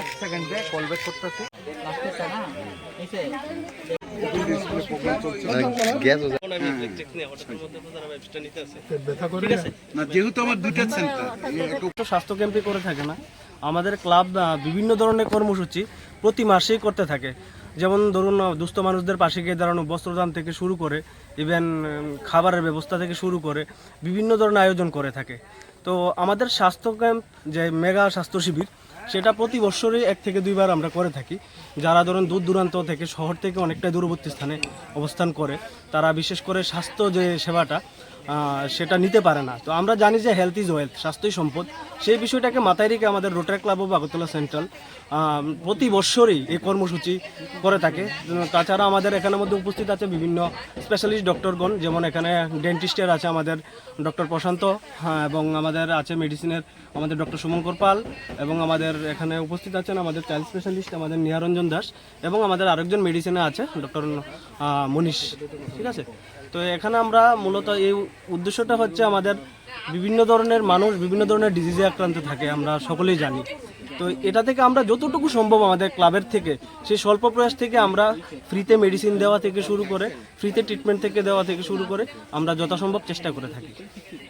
এক সেকেন্ডে call back করতেছি। না যেহেতু আমার দুইটা সেন্টার তো স্বাস্থ্য ক্যাম্পে করে থাকে না আমাদের ক্লাব বিভিন্ন ধরনের কর্মসূচি প্রতি মাসেই করতে থাকে। যেমন ধরুন দুস্থ মানুষদের পাশে গিয়ে দাঁড়ানো বস্ত্রদান থেকে শুরু করে ইভেন খাবারের ব্যবস্থা থেকে শুরু করে বিভিন্ন ধরনের আয়োজন করে থাকে। তো আমাদের স্বাস্থ্য ক্যাম্প যে মেগা স্বাস্থ্য শিবির, সেটা প্রতি বছরই এক থেকে দুইবার আমরা করে থাকি। যারা ধরুন দূর দূরান্ত থেকে, শহর থেকে অনেকটা দূরবর্তী স্থানে অবস্থান করে, তারা বিশেষ করে স্বাস্থ্য যে সেবাটা সেটা নিতে পারে না। তো আমরা জানি যে হেলথ ইজ ওয়েলথ স্বাস্থ্যই সম্পদ। সেই বিষয়টাকে মাথায় রেখে আমাদের rotary club of Agartala central প্রতি বছরই এই কর্মসূচি করে থাকে। তাছাড়া আমাদের এখানের মধ্যে উপস্থিত আছে বিভিন্ন স্পেশালিস্ট ডক্টরগণ যেমন এখানে ডেন্টিস্টের আছে আমাদের ডক্টর প্রশান্ত হ্যাঁ, এবং আমাদের আছে মেডিসিনের আমাদের ডক্টর শুভঙ্কর পাল এবং আমাদের এখানে উপস্থিত আছেন আমাদের চাইল্ড স্পেশালিস্ট আমাদের নিহারঞ্জন দাস এবং আমাদের আরেকজন মেডিসিনে আছে ডক্টর মনীষ। ঠিক আছে? তো এখানে আমরা মূলত এই উদ্দেশ্যটা হচ্ছে আমাদের বিভিন্ন ধরনের মানুষ বিভিন্ন ধরনের ডিজিজে আক্রান্ত থাকে, আমরা সকলেই জানি। তো এটা থেকে আমরা যতটুকু সম্ভব আমাদের ক্লাবের থেকে, সেই স্বল্প প্রয়াস থেকে আমরা ফ্রিতে মেডিসিন দেওয়া থেকে শুরু করে ফ্রিতে ট্রিটমেন্ট থেকে দেওয়া থেকে শুরু করে আমরা যথাসম্ভব চেষ্টা করে থাকি।